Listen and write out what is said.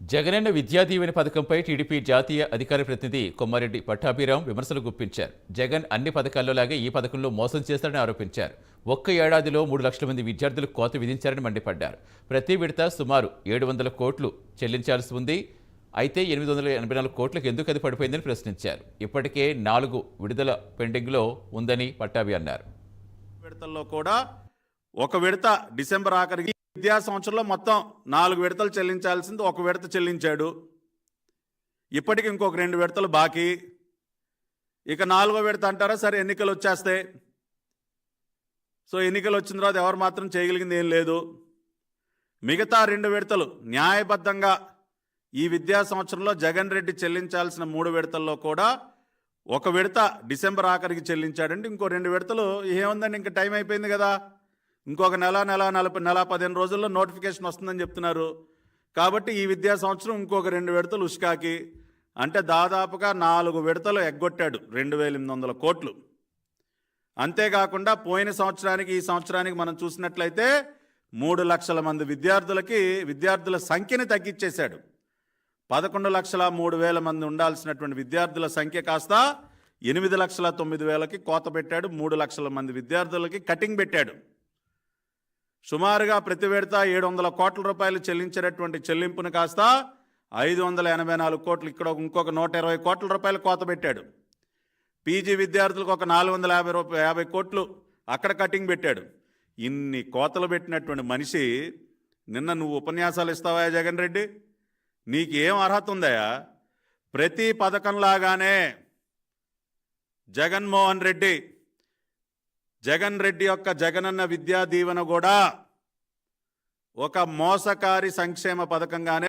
Jagananna Vidya Deevena పథకంపై TDP జాతీయ అధికార ప్రతినిధి కొమ్మారెడ్డి పట్టాభిరాం విమర్శలు గుప్పించారు. జగన్ అన్ని పథకాల్లోలాగే ఈ పథకంలో మోసం చేస్తారని ఆరోపించారు. ఒక్క ఏడాదిలో మూడు లక్షల మంది విద్యార్థులకు కోత విధించారని మండిపడ్డారు. ప్రతి విడత సుమారు ఏడు వందల కోట్లు చెల్లించాల్సి ఉంది. అయితే ఎనిమిది వందల ఎనభై నాలుగు కోట్లకు ఎందుకు అది పడిపోయిందని ప్రశ్నించారు. ఇప్పటికే నాలుగు విడుదల పెండింగ్లో ఉందని పట్టాభి అన్నారు. విడతల్లో కూడా ఒక విడత డిసెంబర్ ఆఖరికి విద్యా సంవత్సరంలో మొత్తం నాలుగు విడతలు చెల్లించాల్సింది ఒక విడత చెల్లించాడు. ఇప్పటికి ఇంకొక రెండు విడతలు బాకీ. ఇక నాలుగో విడత అంటారా? సరే ఎన్నికలు వచ్చేస్తాయి. సో ఎన్నికలు వచ్చిన తర్వాత ఎవరు మాత్రం చేయగలిగింది ఏం లేదు. మిగతా రెండు విడతలు న్యాయబద్ధంగా ఈ విద్యా సంవత్సరంలో జగన్ రెడ్డి చెల్లించాల్సిన మూడు విడతల్లో కూడా ఒక విడత డిసెంబర్ ఆఖరికి చెల్లించాడంటే ఇంకో రెండు విడతలు ఏముందండి? ఇంకా టైం అయిపోయింది కదా. ఇంకొక నెల నెల నలభై నెల పదిహేను రోజుల్లో నోటిఫికేషన్ వస్తుందని చెప్తున్నారు. కాబట్టి ఈ విద్యా సంవత్సరం ఇంకొక రెండు విడతలు ఉష్కాకి. అంటే దాదాపుగా నాలుగు విడతలు ఎగ్గొట్టాడు రెండు వేల ఎనిమిది వందల కోట్లు. అంతేకాకుండా పోయిన సంవత్సరానికి ఈ సంవత్సరానికి మనం చూసినట్లయితే మూడు లక్షల మంది విద్యార్థులకి విద్యార్థుల సంఖ్యని తగ్గించేశాడు పదకొండు లక్షల మూడు వేల మంది ఉండాల్సినటువంటి విద్యార్థుల సంఖ్య కాస్త ఎనిమిది లక్షల తొమ్మిది వేలకి కోత పెట్టాడు మూడు లక్షల మంది విద్యార్థులకి కటింగ్ పెట్టాడు. సుమారుగా ప్రతి విడత ఏడు వందల కోట్ల రూపాయలు చెల్లించినటువంటి చెల్లింపును కాస్త ఐదు వందల ఎనభై నాలుగు కోట్లు ఇక్కడ ఇంకొక నూట ఇరవై కోట్ల రూపాయలు కోత పెట్టాడు. పీజీ విద్యార్థులకు ఒక నాలుగు వందల యాభై రూపాయ యాభై కోట్లు అక్కడ కటింగ్ పెట్టాడు. ఇన్ని కోతలు పెట్టినటువంటి మనిషి నిన్న నువ్వు ఉపన్యాసాలు ఇస్తావా జగన్ రెడ్డి? నీకు ఏం అర్హత ఉందయా ప్రతి పథకంలాగానే జగన్మోహన్ రెడ్డి జగన్ రెడ్డి యొక్క జగనన్న విద్యా దీవెన కూడా ఒక మోసకారి సంక్షేమ పథకంగానే